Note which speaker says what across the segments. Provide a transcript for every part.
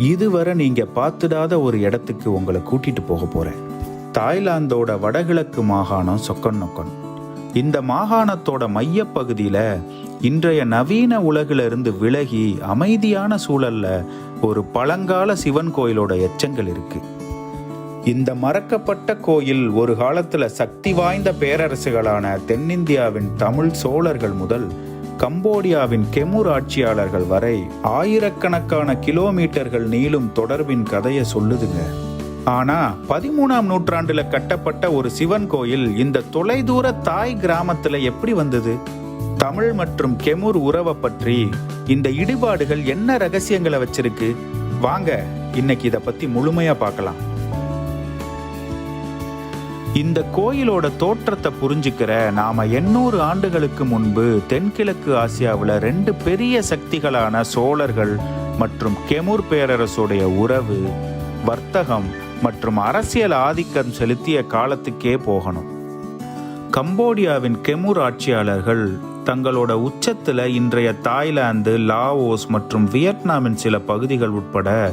Speaker 1: இதுவரை நீங்க பார்த்துடாத ஒரு இடத்துக்கு உங்களை கூட்டிட்டு போக போறேன். தாய்லாந்தோட வடகிழக்கு மாகாணம் சொக்கன் நொக்கன் இந்த மாகாணத்தோட மையப்பகுதியில இன்றைய நவீன உலகிலிருந்து விலகி அமைதியான சூழல்ல ஒரு பழங்கால சிவன் கோயிலோட எச்சங்கள் இருக்கு. இந்த மறக்கப்பட்ட கோயில் ஒரு காலத்துல சக்தி வாய்ந்த பேரரசுகளான தென்னிந்தியாவின் தமிழ் சோழர்கள் முதல் கம்போடியாவின் கெமுர் ஆட்சியாளர்கள் வரை ஆயிரக்கணக்கான கிலோமீட்டர்கள் நீளும் தொடர்பின் கதையை சொல்லுதுங்க. ஆனா பதிமூணாம் நூற்றாண்டுல கட்டப்பட்ட ஒரு சிவன் கோயில் இந்த தொலைதூர தாய் கிராமத்துல எப்படி வந்தது? தமிழ் மற்றும் கெமுர் உறவை பற்றி இந்த இடிபாடுகள் என்ன ரகசியங்களை வச்சிருக்கு? வாங்க இன்னைக்கு இத பத்தி முழுமையா பார்க்கலாம். இந்த கோயிலோட தோற்றத்தை புரிஞ்சுக்கிற நாம எண்ணூறு ஆண்டுகளுக்கு முன்பு தென்கிழக்கு ஆசியாவில் ரெண்டு பெரிய சக்திகளான சோழர்கள் மற்றும் கெமுர் பேரரசுடைய உறவு வர்த்தகம் மற்றும் அரசியல் ஆதிக்கம் செலுத்திய காலத்துக்கே போகணும். கம்போடியாவின் கெமுர் ஆட்சியாளர்கள் தங்களோட உச்சத்தில் இன்றைய தாய்லாந்து லாவோஸ் மற்றும் வியட்நாமின் சில பகுதிகள் உட்பட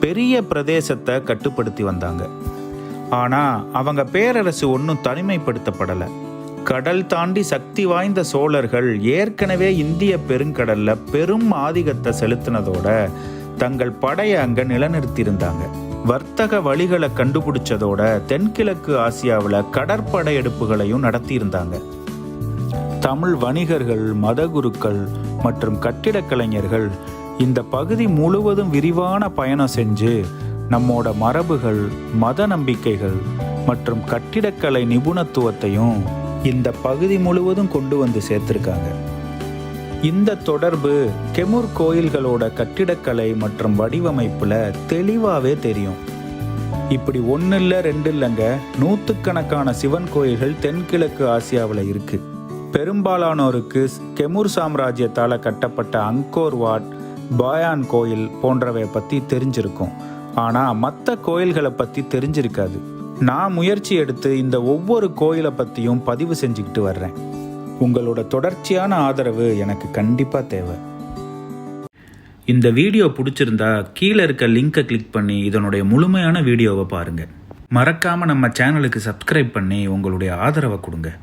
Speaker 1: பெரிய பிரதேசத்தை கட்டுப்படுத்தி வந்தாங்க. ஆனா அவங்க பேரரசு ஒன்றும் தனிமைப்படுத்தப்படலை. கடல் தாண்டி சக்தி வாய்ந்த சோழர்கள் ஏற்கனவே இந்திய பெருங்கடல்ல பெரும் ஆதிக்கத்தை செலுத்தினதோட தங்கள் படையை அங்க நிலநிறுத்தியிருந்தாங்க. வர்த்தக வழிகளை கண்டுபிடிச்சதோட தென்கிழக்கு ஆசியாவில் கடற்படையெடுப்புகளையும் நடத்தியிருந்தாங்க. தமிழ் வணிகர்கள் மதகுருக்கள் மற்றும் கட்டிடக்கலைஞர்கள் இந்த பகுதி முழுவதும் விரிவான பயணம் செஞ்சு நம்மோட மரபுகள் மத நம்பிக்கைகள் மற்றும் கட்டிடக்கலை நிபுணத்துவத்தையும் இந்த பகுதி முழுவதும் கொண்டு வந்து சேர்த்திருக்காங்க. இந்த தொடர்பு கெமுர் கோயில்களோட கட்டிடக்கலை மற்றும் வடிவமைப்புல தெளிவாகவே தெரியும். இப்படி ஒன்று இல்லை ரெண்டு இல்லைங்க நூற்றுக்கணக்கான சிவன் கோயில்கள் தென்கிழக்கு ஆசியாவில் இருக்கு. பெரும்பாலானோருக்கு கெமுர் சாம்ராஜ்யத்தால் கட்டப்பட்ட அங்கோர் வாட் பாயான் கோயில் போன்றவை பற்றி தெரிஞ்சிருக்கும். ஆனால் மற்ற கோயில்களை பற்றி தெரிஞ்சிருக்காது. நான் முயற்சி எடுத்து இந்த ஒவ்வொரு கோயிலை பற்றியும் பதிவு செஞ்சுக்கிட்டு வர்றேன். உங்களோட தொடர்ச்சியான ஆதரவு எனக்கு கண்டிப்பாக தேவை. இந்த வீடியோ பிடிச்சிருந்தா கீழே இருக்க லிங்கை கிளிக் பண்ணி இதனுடைய முழுமையான வீடியோவை பாருங்க. மறக்காமல் நம்ம சேனலுக்கு சப்ஸ்கிரைப் பண்ணி உங்களுடைய ஆதரவை கொடுங்க.